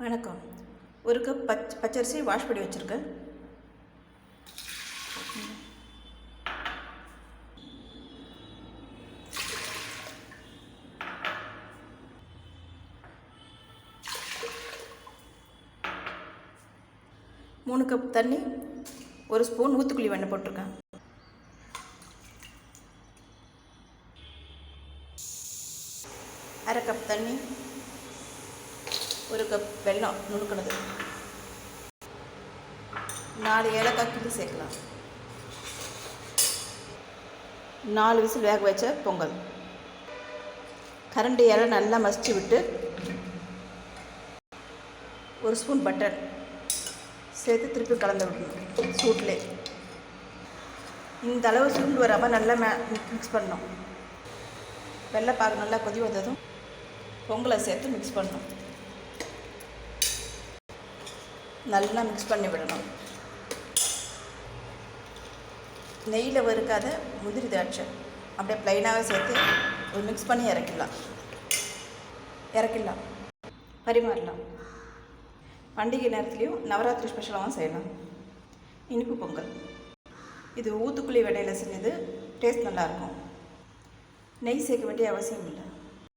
வணக்கம். ஒரு கப் பச் பச்சரிசி வாஷ் பண்ணி வச்சுருக்கேன். மூணு கப் தண்ணி ஒரு ஸ்பூன் ஊத்துக்குழி வெண்ணெய் போட்டிருக்கேன். அரை கப் தண்ணி ஒரு கப் வெல்லம் நுணுக்கினது. நாலு ஏலக்காய் கிள்ளி சேர்க்கலாம். நாலு விசில் வேக வச்ச பொங்கல். கரண்டி இலை நல்லா மசிச்சு விட்டு ஒரு ஸ்பூன் பட்டர் சேர்த்து திருப்பி கலந்து விடணும் சூட்லே. இந்த அளவு சுருண்டு வராமல் நல்லா மே மிக்ஸ் பண்ணணும். வெள்ளைப்பாகு நல்லா கொதி வந்ததும் பொங்கலை சேர்த்து மிக்ஸ் பண்ணணும். நல்லா மிக்ஸ் பண்ணி விடணும். நெய்யில் வறுக்காத முந்திரி திராட்சை. அப்படியே ப்ளைனாகவே சேர்த்து ஒரு மிக்ஸ் பண்ணி இறக்கிடலாம். இறக்கிடலாம். பரிமாறலாம். பண்டிகை நேரத்துலையும் நவராத்திரி ஸ்பெஷலாகவும் செய்யலாம். இனிப்பு பொங்கல். இது ஊத்துக்குழி வடையில் செஞ்சது டேஸ்ட் நல்லாயிருக்கும் நெய் சேர்க்க வேண்டிய அவசியம் இல்லை.